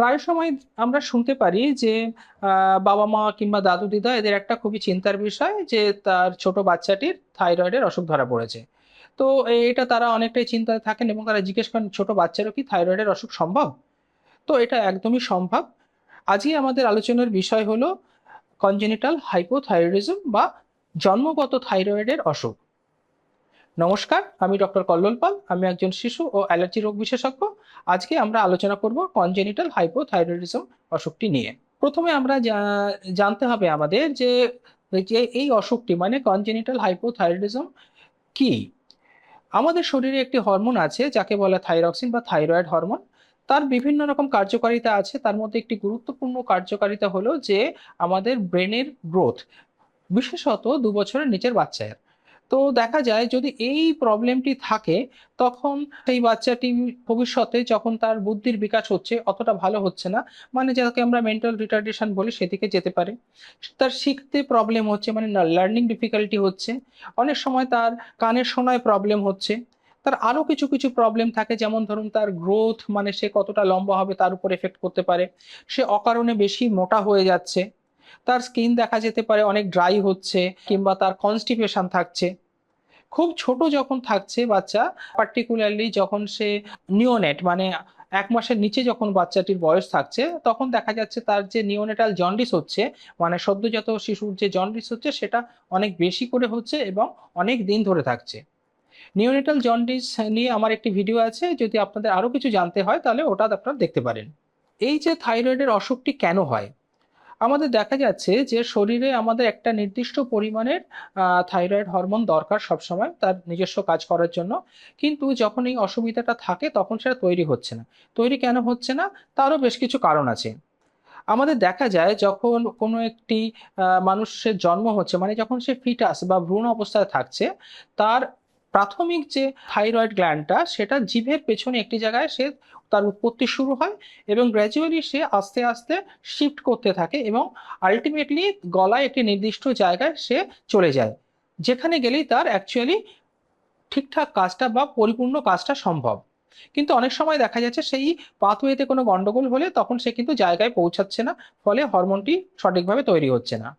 প্রায় সময় আমরা শুনতে পারি যে বাবা মা কিংবা দাদু দিদা এদের একটা খুবই চিন্তার বিষয় যে, তার ছোট বাচ্চাটির থাইরয়েডের অসুখ ধরা পড়েছে। তো এটা তারা অনেকটাই চিন্তায় থাকেন এবং তারা জিজ্ঞেস করেন, ছোট বাচ্চারও কি থাইরয়েডের অসুখ সম্ভব? তো এটা একদমই সম্ভব। আজকে আমাদের আলোচনার বিষয় হলো কনজেনিটাল হাইপোথাইরয়েডিজম বা জন্মগত থাইরয়েডের অসুখ নমস্কার, আমি ডক্টর কল্লোল পাল, আমি একজন শিশু ও অ্যালার্জি রোগ বিশেষজ্ঞ। আজকে আমরা আলোচনা করব কনজেনিটাল হাইপোথাইরয়েডিজম অসুখটি নিয়ে। প্রথমে আমরা জানতে হবে আমাদের যে যে এই অসুখটি মানে কনজেনিটাল হাইপোথাইরয়েডিজম কি? আমাদের শরীরে একটি হরমোন আছে যাকে বলে থাইরক্সিন বা থাইরয়েড হরমোন তার বিভিন্ন রকম কার্যকারিতা আছে। তার মধ্যে একটি গুরুত্বপূর্ণ কার্যকারিতা হলো যে, আমাদের ব্রেনের গ্রোথ বিশেষত দু বছরের নিচের বাচ্চার তো দেখা যায় যদি এই প্রবলেমটি থাকে, তখন সেই বাচ্চাটি ভবিষ্যতে যখন তার বুদ্ধির বিকাশ হচ্ছে, অতটা ভালো হচ্ছে না। মানে যাকে আমরা মেন্টাল রিটার্ডেশন বলি, সেদিকে যেতে পারে। তার শিখতে প্রবলেম হচ্ছে মানে লার্নিং ডিফিকাল্টি হচ্ছে। অনেক সময় তার কানের শোনায় প্রবলেম হচ্ছে। তার আরও কিছু কিছু প্রবলেম থাকে, যেমন ধরুন তার গ্রোথ মানে সে কতটা লম্বা হবে, তার উপর এফেক্ট করতে পারে। সে অকারণে বেশি মোটা হয়ে যাচ্ছে। তার স্কিন দেখা যেতে পারে, অনেক ড্রাই হচ্ছে, কিংবা তার কনস্টিপেশন থাকছে। খুব ছোট যখন থাকছে বাচ্চা পার্টিকুলারলি যখন সে নিওনেট মানে এক মাসের নিচে যখন বাচ্চাটির বয়স থাকছে, তখন দেখা যাচ্ছে তার যে নিওনেটাল জন্ডিস হচ্ছে মানে সদ্যজাত শিশুর যে জন্ডিস হচ্ছে, সেটা অনেক বেশি করে হচ্ছে এবং অনেক দিন ধরে থাকছে। নিওনেটাল জন্ডিস নিয়ে আমার একটি ভিডিও আছে, যদি আপনাদের আরও কিছু জানতে হয়, তাহলে ওটা আপনারা দেখতে পারেন। এই যে থাইরয়েডের অসুখটি কেন হয়? আমাদের দেখা যাচ্ছে যে শরীরে আমাদের একটা নির্দিষ্ট পরিমাণের থাইরয়েড হরমোন দরকার সবসময় তার নিজস্ব কাজ করার জন্য। কিন্তু যখন এই অসুবিধাটা থাকে তখন সেটা তৈরি হচ্ছে না। তৈরি কেন হচ্ছে না? তারও বেশ কিছু কারণ আছে। আমাদের দেখা যায় যখন কোনো একটি মানুষের জন্ম হচ্ছে মানে যখন সে ফিটাস বা ভ্রূণ অবস্থায় থাকছে, তার প্রাথমিক যে থাইরয়েড গ্ল্যান্ডটা, সেটা জিভের পেছনে একটি জায়গায় সে তার উৎপত্তি শুরু হয় এবং গ্র্যাজুয়ালি সে আস্তে আস্তে শিফট করতে থাকে এবং আলটিমেটলি গলায় একটি নির্দিষ্ট জায়গায় সে চলে যায়, যেখানে গেলেই তার অ্যাকচুয়ালি ঠিকঠাক কাজটা বা পরিপূর্ণ কাজটা সম্ভব। কিন্তু অনেক সময় দেখা যাচ্ছে সেই পাথওয়েতে কোনো গন্ডগোল হলে তখন সে কিন্তু জায়গায় পৌঁছাচ্ছে না, ফলে হরমোনটি সঠিকভাবে তৈরি হচ্ছে না।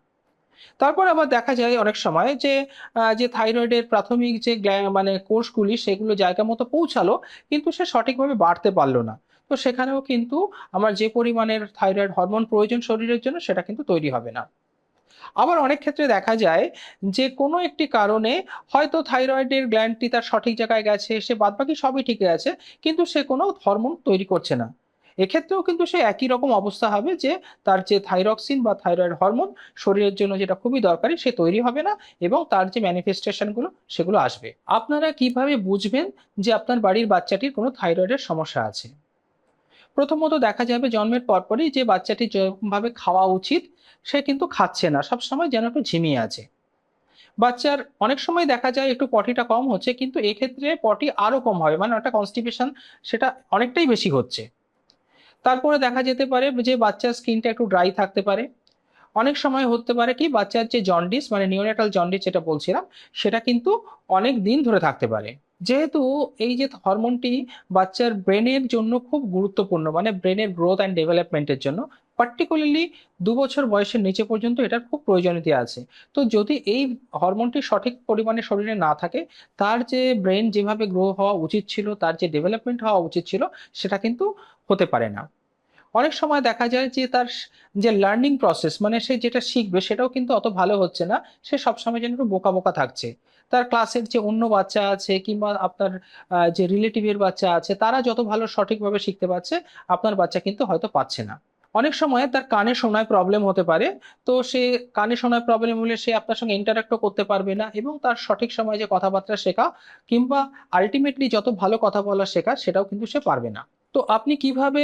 তারপর আবার দেখা যায় অনেক সময় যে যে থাইরয়েডের প্রাথমিক যে মানে কোষগুলি সেগুলো জায়গা মতো পৌঁছালো, কিন্তু সে সঠিকভাবে বাড়তে পারল না। তো সেখানেও কিন্তু আমার যে পরিমাণের থাইরয়েড হরমোন প্রয়োজন শরীরের জন্য সেটা কিন্তু তৈরি হবে না। আবার অনেক ক্ষেত্রে দেখা যায় যে কোনো একটি কারণে হয়তো থাইরয়েডের গ্ল্যান্ডটি তার সঠিক জায়গায় গেছে, সে বাদবাকি সবই ঠিক আছে, কিন্তু সে কোনো হরমোন তৈরি করছে না। এক্ষেত্রেও কিন্তু সে একই রকম অবস্থা হবে যে তার যে থাইরক্সিন বা থাইরয়েড হরমোন শরীরের জন্য যেটা খুবই দরকারি সে তৈরি হবে না এবং তার যে ম্যানিফেস্টেশনগুলো সেগুলো আসবে। আপনারা কীভাবে বুঝবেন যে আপনার বাড়ির বাচ্চাটির কোনো থাইরয়েডের সমস্যা আছে? প্রথমত দেখা যাবে জন্মের পরপরই যে বাচ্চাটি যেরকমভাবে খাওয়া উচিত সে কিন্তু খাচ্ছে না সব সময় যেন একটু ঝিমিয়ে আছে। বাচ্চার অনেক সময় দেখা যায় একটু পটিটা কম হচ্ছে কিন্তু এক্ষেত্রে পটি আরও কম হবে মানে একটা কনস্টিপেশন সেটা অনেকটাই বেশি হচ্ছে। তারপরে দেখা যেতে পারে যে বাচ্চার স্কিনটা একটু ড্রাই থাকতে পারে। অনেক সময় হতে পারে কি বাচ্চার যে জন্ডিস মানে নিওনেটাল জন্ডিস যেটা বলছিলাম, সেটা কিন্তু অনেক দিন ধরে থাকতে পারে। যেহেতু এই যে হরমোনটি বাচ্চার ব্রেনের জন্য খুব গুরুত্বপূর্ণ মানে ব্রেনের গ্রোথ অ্যান্ড ডেভেলপমেন্টের জন্য পার্টিকুলারলি দু বছর বয়সের নিচে পর্যন্ত এটার খুব প্রয়োজনীয়তা আছে। তো যদি এই হরমোনটি সঠিক পরিমাণে শরীরে না থাকে, তার যে ব্রেন যেভাবে গ্রো হওয়া উচিত ছিল, তার যে ডেভেলপমেন্ট হওয়া উচিত ছিল, সেটা কিন্তু হতে পারে না। অনেক সময় দেখা যায় যে তার যে লার্নিং প্রসেস মানে সে যেটা শিখবে, সেটাও কিন্তু অত ভালো হচ্ছে না, সে সবসময় যেন একটু বোকা বোকা থাকছে। তার ক্লাসের যে অন্য বাচ্চা আছে, কিংবা আপনার যে রিলেটিভের বাচ্চা আছে, তারা যত ভালো সঠিকভাবে শিখতে পারছে, আপনার বাচ্চা কিন্তু হয়তো পাচ্ছে না। অনেক সময় তার কানে শোনায় প্রবলেম হতে পারে। তো সে কানে শোনায় প্রবলেম হলে সে আপনার সঙ্গে ইন্টারাক্টও করতে পারবে না এবং তার সঠিক সময় যে কথাবার্তা শেখা কিংবা আলটিমেটলি যত ভালো কথা বলা শেখা সেটাও কিন্তু সে পারবে না। তো আপনি কীভাবে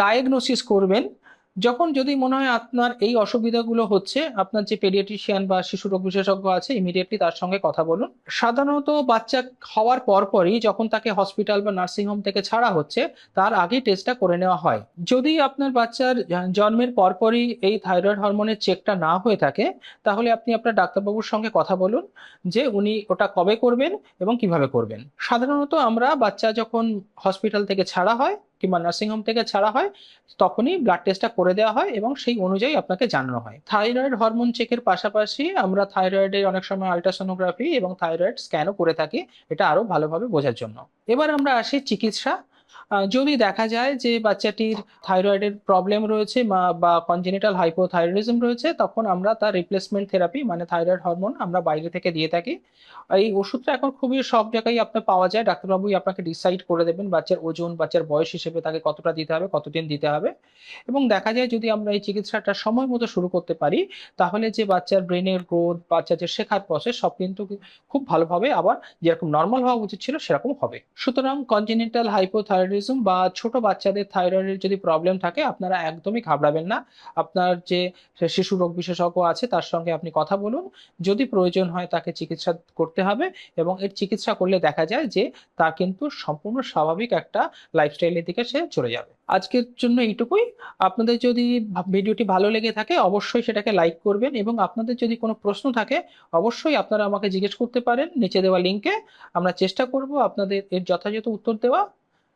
ডায়াগনোসিস করবেন? যখন যদি মনে হয় আপনার এই অসুবিধাগুলো হচ্ছে, আপনার যে পেডিয়াট্রিশিয়ান বা শিশু রোগ বিশেষজ্ঞ আছে ইমিডিয়েটলি তার সঙ্গে কথা বলুন। সাধারণত বাচ্চা হওয়ার পরপরই যখন তাকে হসপিটাল বা নার্সিং হোম থেকে ছাড়া হচ্ছে, তার আগে টেস্টটা করে নেওয়া হয়। যদি আপনার বাচ্চার জন্মের পরপরই এই থাইরয়েড হরমোনের চেকটা না হয়ে থাকে, তাহলে আপনি আপনার ডাক্তারবাবুর সঙ্গে কথা বলুন যে উনি ওটা কবে করবেন এবং কীভাবে করবেন। সাধারণত আমরা বাচ্চা যখন হসপিটাল থেকে ছাড়া হয় কিংবা নার্সিংহোম থেকে ছাড়া হয়, তখনই ব্লাড টেস্টটা করে দেওয়া হয় এবং সেই অনুযায়ী আপনাকে জানানো হয়। থাইরয়েড হরমোন চেকের পাশাপাশি আমরা থাইরয়েডের অনেক সময় আলট্রাসোনোগ্রাফি এবং থাইরয়েড স্ক্যানও করে থাকি, এটা আরও ভালোভাবে বোঝার জন্য। এবার আমরা আসি চিকিৎসা যদি দেখা যায় যে বাচ্চাটির থাইরয়েডের প্রবলেম রয়েছে বা- কনজেনিটাল হাইপোথাইরয়েডিজম রয়েছে, তখন আমরা তার রিপ্লেসমেন্ট থেরাপি মানে থাইরয়েড হরমোন আমরা বাইরে থেকে দিয়ে থাকি। এই ওষুধটা এখন খুবই সব জায়গায় আপনার পাওয়া যায়। ডাক্তারবাবুই আপনাকে ডিসাইড করে দেবেন বাচ্চার ওজন, বাচ্চার বয়স হিসেবে তাকে কতটা দিতে হবে, কতদিন দিতে হবে। এবং দেখা যায় যদি আমরা এই চিকিৎসাটা সময় মতো শুরু করতে পারি, তাহলে যে বাচ্চার ব্রেনের গ্রোথ বাচ্চার যে শেখার প্রসেস সব কিন্তু খুব ভালোভাবে আবার যেরকম নর্মাল হওয়া উচিত ছিল, সেরকম হবে। সুতরাং কনজেনিটাল হাইপোথাইরয়েডিজম বা ছোট বাচ্চাদের থাইরয়েডের যদি প্রবলেম থাকে, আপনারা একদমই ঘাবড়াবেন না। আপনার যে শিশু রোগ বিশেষজ্ঞ আছে, তার সঙ্গে আপনি কথা বলুন। যদি প্রয়োজন হয় তাকে চিকিৎসা করতে হবে এবং এর চিকিৎসা করলে দেখা যায় যে তা কিন্তু সম্পূর্ণ স্বাভাবিক একটা লাইফস্টাইলের দিকে সে চলে যাবে। আজকের জন্য এইটুকুই। আপনাদের যদি ভিডিওটি ভালো লেগে থাকে, অবশ্যই সেটাকে লাইক করবেন এবং আপনাদের যদি কোনো প্রশ্ন থাকে, অবশ্যই আপনারা আমাকে জিজ্ঞেস করতে পারেন নিচে দেওয়া লিঙ্কে আমরা চেষ্টা করব আপনাদের এর যথাযথ উত্তর দেওয়া।